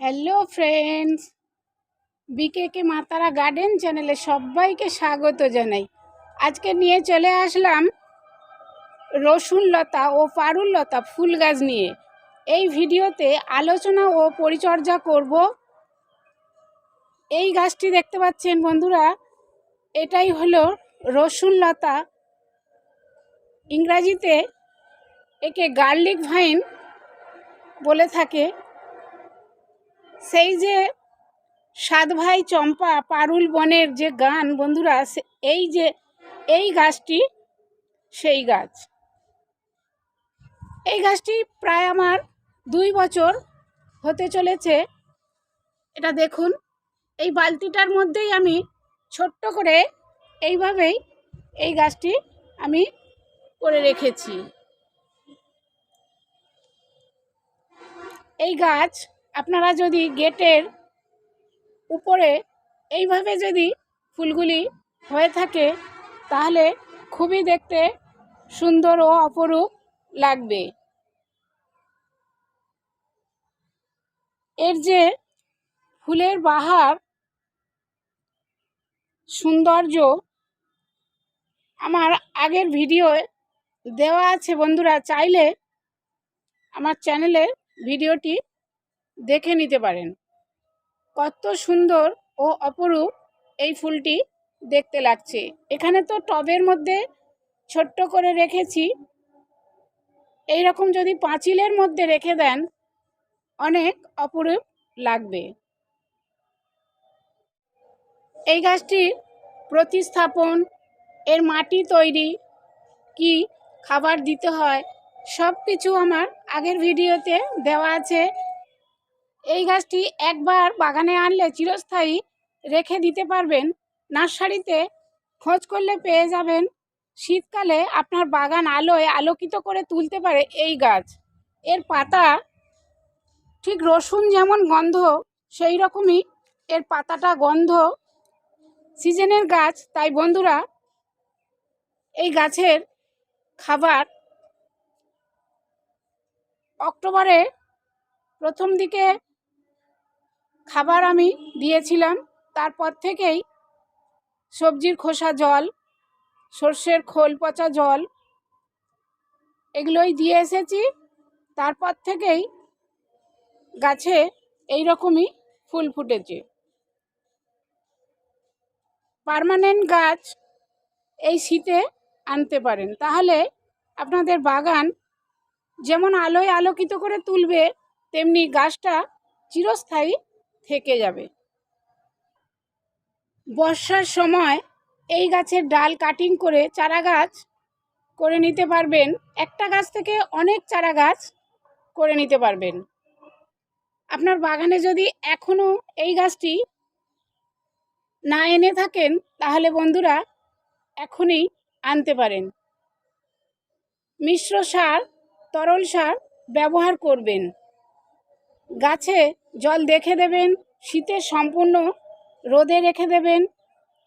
Hello friends বিকেকে মাতারা garden চ্যানেলে সবাইকে স্বাগত জানাই। আজকে নিয়ে চলে আসলাম রসুন লতা ও পারুল লতা ফুল গাছ নিয়ে। এই ভিডিওতে আলোচনা ও পরিচর্যা করব। এই গাছটি দেখতে পাচ্ছেন বন্ধুরা, এটাই হলো রসুন লতা। ইংরাজিতে একে গার্লিক ভাইন বলে থাকে। সেই যে সাত ভাই চম্পা পারুল বনের যে গান, বন্ধুরা এই যে, এই গাছটি, সেই গাছ। এই গাছটি প্রায় আমার দুই বছর হতে চলেছে। এটা দেখুন, এই বালতিটার মধ্যেই আমি ছোট্ট করে এইভাবেই এই গাছটি আমি করে রেখেছি। এই গাছ আপনারা যদি গেটের উপরে এইভাবে যদি ফুলগুলি হয়ে থাকে, তাহলে খুবই দেখতে সুন্দর ও অপরূপ লাগবে। এর যে ফুলের বাহার সৌন্দর্য, আমার আগের ভিডিও দেওয়া আছে বন্ধুরা, চাইলে আমার চ্যানেলের ভিডিওটি দেখে নিতে পারেন। কত সুন্দর ও অপরূপ এই ফুলটি দেখতে লাগছে। এখানে তো টবের মধ্যে ছোট্ট করে রেখেছি। এই রকম যদি পাঁচিলের মধ্যে রেখে দেন, অনেক অপরূপ লাগবে। এই গাছটির প্রতিস্থাপন, এর মাটি তৈরি, কি খাবার দিতে হয় সব কিছু আমার আগের ভিডিওতে দেওয়া আছে। এই গাছটি একবার বাগানে আনলে চিরস্থায়ী রেখে দিতে পারবেন। নার্সারিতে খোঁজ করলে পেয়ে যাবেন। শীতকালে আপনার বাগান আলোয় আলোকিত করে তুলতে পারে এই গাছ। এর পাতা ঠিক রসুন যেমন গন্ধ, সেই রকমই এর পাতাটা গন্ধ। সিজনের গাছ, তাই বন্ধুরা, এই গাছের খাবার অক্টোবরে প্রথম দিকে খাবার আমি দিয়েছিলাম। তারপর থেকেই সবজির খোসা জল, সর্ষের খোল, পচা জল এগুলোই দিয়ে এসেছি। তারপর থেকেই গাছে এই রকমই ফুল ফুটেছে। পার্মানেন্ট গাছ এই শীতে আনতে পারেন। তাহলে আপনাদের বাগান যেমন আলোয় আলোকিত করে তুলবে, তেমনি গাছটা চিরস্থায়ী থেকে যাবে। বর্ষার সময় এই গাছের ডাল কাটিং করে চারা গাছ করে নিতে পারবেন। একটা গাছ থেকে অনেক চারা গাছ করে নিতে পারবেন। আপনার বাগানে যদি এখনও এই গাছটি না এনে থাকেন, তাহলে বন্ধুরা এখনই আনতে পারেন। মিশ্র সার, তরল সার ব্যবহার করবেন। গাছে জল দেখে দেবেন, শীতে সম্পূর্ণ রোদে রেখে দেবেন।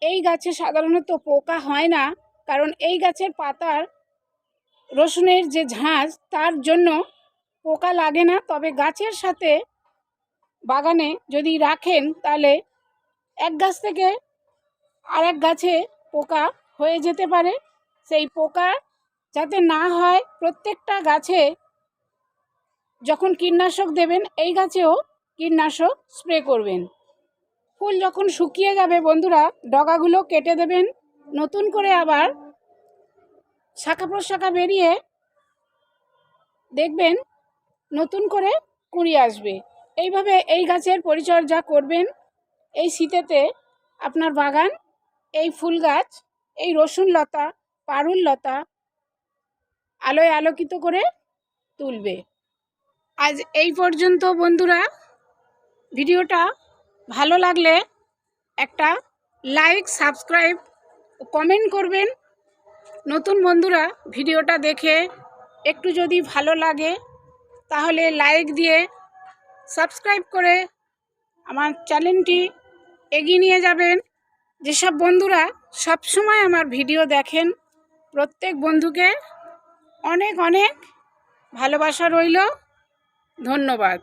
এই গাছে সাধারণত পোকা হয় না, কারণ এই গাছের পাতার রসুনের যে ঝাঁজ, তার জন্য পোকা লাগে না। তবে গাছের সাথে বাগানে যদি রাখেন, তাহলে এক গাছ থেকে আরেক গাছে পোকা হয়ে যেতে পারে। সেই পোকা যাতে না হয়, প্রত্যেকটা গাছে যখন কীটনাশক দেবেন, এই গাছেও কীটনাশক স্প্রে করবেন। ফুল যখন শুকিয়ে যাবে বন্ধুরা, ডগাগুলো কেটে দেবেন। নতুন করে আবার শাখা প্রশাখা বেরিয়ে দেখবেন নতুন করে কুড়ি আসবে। এইভাবে এই গাছের পরিচর্যা করবেন। এই শীতেতে আপনার বাগান, এই ফুল গাছ, এই রসুন লতা, পারুল লতা আলোয় আলোকিত করে তুলবে। আজ এই পর্যন্ত বন্ধুরা। ভিডিওটা ভালো লাগলে একটা লাইক, সাবস্ক্রাইব কমেন্ট করবেন। নতুন বন্ধুরা, ভিডিওটা দেখে একটু যদি ভালো লাগে, তাহলে লাইক দিয়ে সাবস্ক্রাইব করে আমার চ্যানেলটি এগিয়ে নিয়ে যাবেন। যেসব বন্ধুরা সব সময় আমার ভিডিও দেখেন, প্রত্যেক বন্ধুকে অনেক অনেক ভালোবাসা রইল। ধন্যবাদ।